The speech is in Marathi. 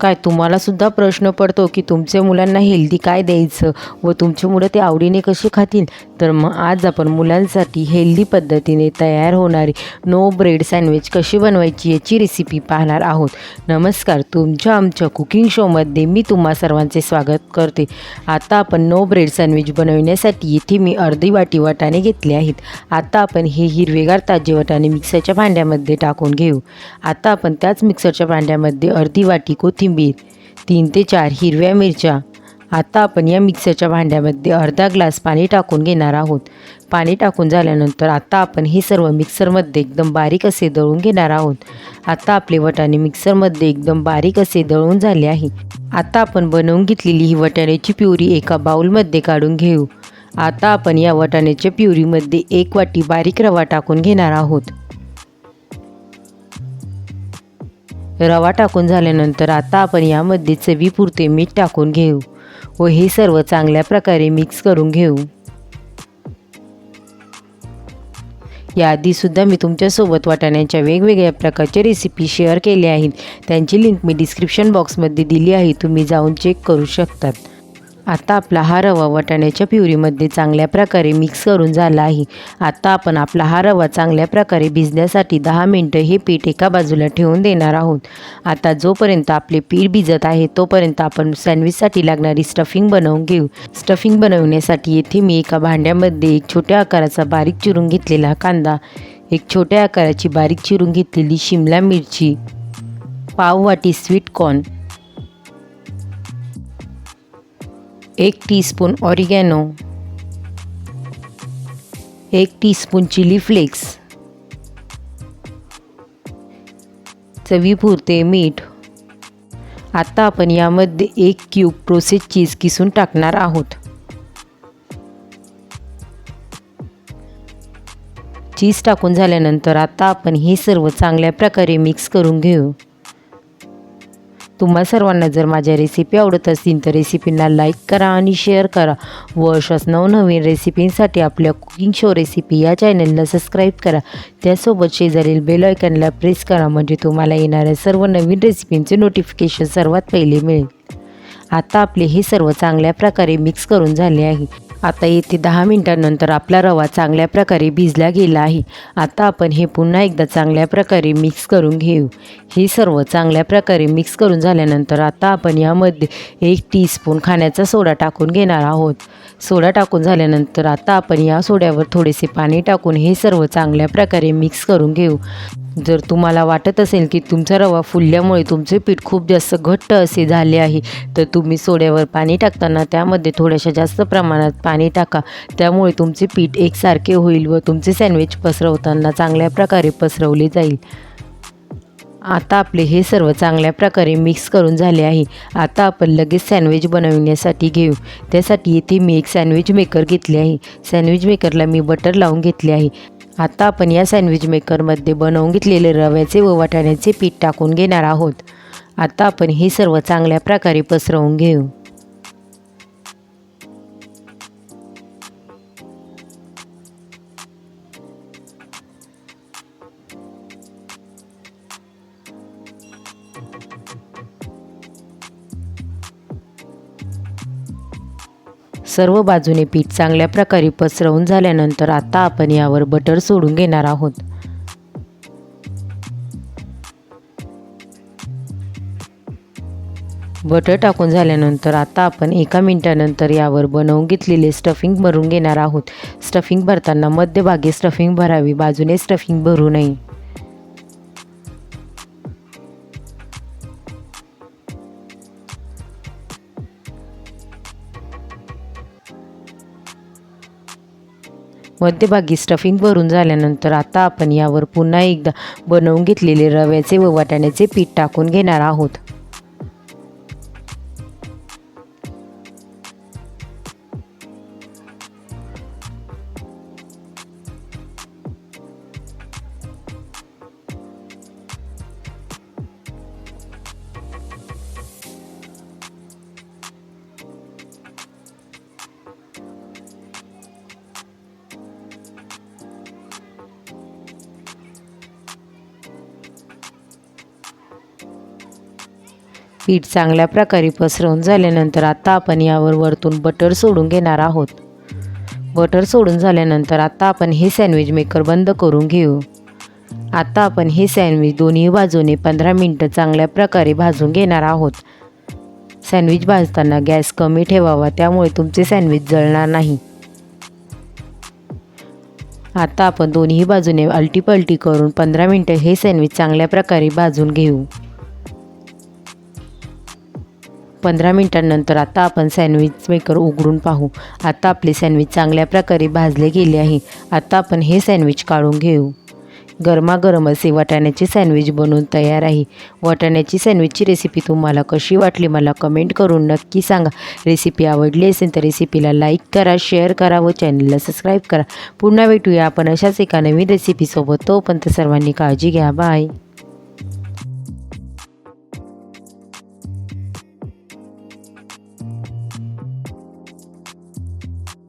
काय तुम्हालासुद्धा प्रश्न पडतो की तुमच्या मुलांना हेल्दी काय द्यायचं? व तुमची मुलं ते आवडीने कशी खातील? तर मग आज आपण मुलांसाठी हेल्दी पद्धतीने तयार होणारी नो ब्रेड सँडविच कशी बनवायची याची रेसिपी पाहणार आहोत. नमस्कार तुमच्या आमच्या कुकिंग शोमध्ये मी तुम्हा सर्वांचे स्वागत करते. आता आपण नो ब्रेड सँडविच बनवण्यासाठी इथे मी अर्धी वाटी वाटाणे घेतले आहेत. आता आपण हे हिरवेगार ताजे वाटाणे मिक्सरच्या भांड्यामध्ये टाकून घेऊ. आता आपण त्याच मिक्सरच्या भांड्यामध्ये अर्धी वाटी कोथिंबीर तीन ते चार हिरव्या मिरच्या. आता आपण या मिक्सरच्या भांड्यामध्ये अर्धा ग्लास पाणी टाकून घेणार आहोत. पाणी टाकून झाल्यानंतर आता आपण हे सर्व मिक्सरमध्ये एकदम बारीक असे दळून घेणार आहोत. आता आपले वटाणे मिक्सरमध्ये एकदम बारीक असे दळून झाले आहे. आता आपण बनवून घेतलेली ही वटाण्याची प्युरी एका बाउलमध्ये काढून घेऊ. आता आपण या वटाण्याच्या प्युरीमध्ये एक वाटी बारीक रवा टाकून घेणार आहोत. रवा टाकून झाल्यानंतर आता आपण यामध्ये चवीपुरते मीठ टाकून घेऊ व हे सर्व चांगल्या प्रकारे मिक्स करून घेऊ. याआधीसुद्धा मी तुमच्यासोबत वाटाण्याच्या वेगवेगळ्या प्रकारच्या रेसिपी शेअर केल्या आहेत. त्यांची लिंक मी डिस्क्रिप्शन बॉक्समध्ये दिली आहे. तुम्ही जाऊन चेक करू शकतात. आता आपला हा रवा वाटाण्याच्या प्युरीमध्ये चांगल्या प्रकारे मिक्स करून झाला आहे. आता आपण आपला हा रवा चांगल्या प्रकारे भिजण्यासाठी दहा मिनटं हे पीठ एका बाजूला ठेवून देणार आहोत. आता जोपर्यंत आपले पीठ भिजत आहे तोपर्यंत आपण सँडविचसाठी लागणारी स्टफिंग बनवून घेऊ. स्टफिंग बनवण्यासाठी येथे मी एका भांड्यामध्ये एक छोट्या आकाराचा बारीक चिरून घेतलेला कांदा एक छोट्या आकाराची बारीक चिरून घेतलेली शिमला मिरची पाव वाटी स्वीट कॉर्न एक टीस्पून ऑरिगॅनो एक टीस्पून चिली फ्लेक्स चवीपुरते मीठ. आता आपण यामध्ये एक क्यूब प्रोसेस चीज किसून टाकणार आहोत. चीज टाकून झाल्यानंतर आता आपण हे सर्व चांगल्या प्रकारे मिक्स करून घेऊ. तुम्हा सर्वांना जर माझ्या रेसिपी आवडत असतील तर रेसिपींना लाईक करा आणि शेअर करा. व अशाच नवनवीन रेसिपींसाठी आपल्या कुकिंग शो रेसिपी या चॅनलला सबस्क्राईब करा. त्यासोबत शेजारील बेल आयकनला प्रेस करा म्हणजे तुम्हाला येणाऱ्या सर्व नवीन रेसिपींचे नोटिफिकेशन सर्वात पहिले मिळेल. आता आपले हे सर्व चांगल्या प्रकारे मिक्स करून झाले आहे. आता येथे दहा मिनटांनंतर आपला रवा चांगल्या प्रकारे भिजला गेला आहे. आता आपण हे पुन्हा एकदा चांगल्या प्रकारे मिक्स करून घेऊ. हे सर्व चांगल्या प्रकारे मिक्स करून झाल्यानंतर आता आपण यामध्ये एक टीस्पून खाण्याचा सोडा टाकून घेणार आहोत. सोडा टाकून झाल्यानंतर आता आपण या सोड्यावर थोडेसे पाणी टाकून हे सर्व चांगल्या प्रकारे मिक्स करून घेऊ. जर तुम्हाला वाटत असेल की तुमचा रवा फुलल्यामुळे तुमचे पीठ खूप जास्त घट्ट असे झाले आहे तर तुम्ही सोड्यावर पाणी टाकताना त्यामध्ये थोड्याशा जास्त प्रमाणात पाणी टाका. त्यामुळे तुमचे पीठ एकसारखे होईल व तुमचे सँडविच पसरवताना चांगल्या प्रकारे पसरवले जाईल. आता आपले हे सर्व चांगल्या प्रकारे मिक्स करून झाले आहे. आता आपण लगेच सँडविच बनवण्यासाठी घेऊ. त्यासाठी येथे मी एक सँडविच मेकर घेतले आहे. सँडविच मेकरला मी बटर लावून घेतले आहे. आता आपण या सँडविच मेकरमध्ये बनवून घेतलेले रव्याचे व वाटाण्याचे पीठ टाकून घेणार आहोत. आता आपण हे सर्व चांगल्या प्रकारे पसरवून घेऊ. सर्व बाजूने पीठ चांगल्या प्रकारे पसरवून झाल्यानंतर आता आपण यावर बटर सोडून घेणार आहोत. बटर टाकून झाल्यानंतर आता आपण एका मिनिटानंतर यावर बनवून घेतलेले स्टफिंग भरून घेणार आहोत. स्टफिंग भरताना मध्यभागी स्टफिंग भरावी बाजूने स्टफिंग भरू नये. मध्यभागी स्टफिंग भरून झाल्यानंतर आता आपण यावर पुन्हा एकदा बनवून घेतलेले रव्याचे व वाटाण्याचे पीठ टाकून घेणार आहोत. पीठ चांगल्या प्रकारे पसरवून झाल्यानंतर आता आपण यावर वरतून बटर सोडून घेणार आहोत. बटर सोडून झाल्यानंतर आता आपण हे सँडविच मेकर बंद करून घेऊ. आता आपण हे सँडविच दोन्ही बाजूने पंधरा मिनटं चांगल्या प्रकारे भाजून घेणार आहोत. सँडविच भाजताना गॅस कमी ठेवावा त्यामुळे तुमचे सँडविच जळणार नाही. आता आपण दोन्ही बाजूने अलटीपलटी करून पंधरा मिनटं हे सँडविच चांगल्या प्रकारे भाजून घेऊ. पंधरा मिनटांनंतर आता आपण सँडविच मेकर उघडून पाहू. आता आपले सँडविच चांगल्या प्रकारे भाजले गेले आहे. आता आपण हे सँडविच काढून घेऊ. गरमागरम असे वाटाण्याचे सँडविच बनवून तयार आहे. वाटाण्याची सँडविचची रेसिपी तुम्हाला कशी वाटली मला कमेंट करून नक्की सांगा. रेसिपी आवडली असेल तर रेसिपीला लाईक करा शेअर करा व चॅनलला सबस्क्राईब करा. पुन्हा भेटूया आपण अशाच एका नवीन रेसिपीसोबत. तोपर्यंत सर्वांनी काळजी घ्या. बाय.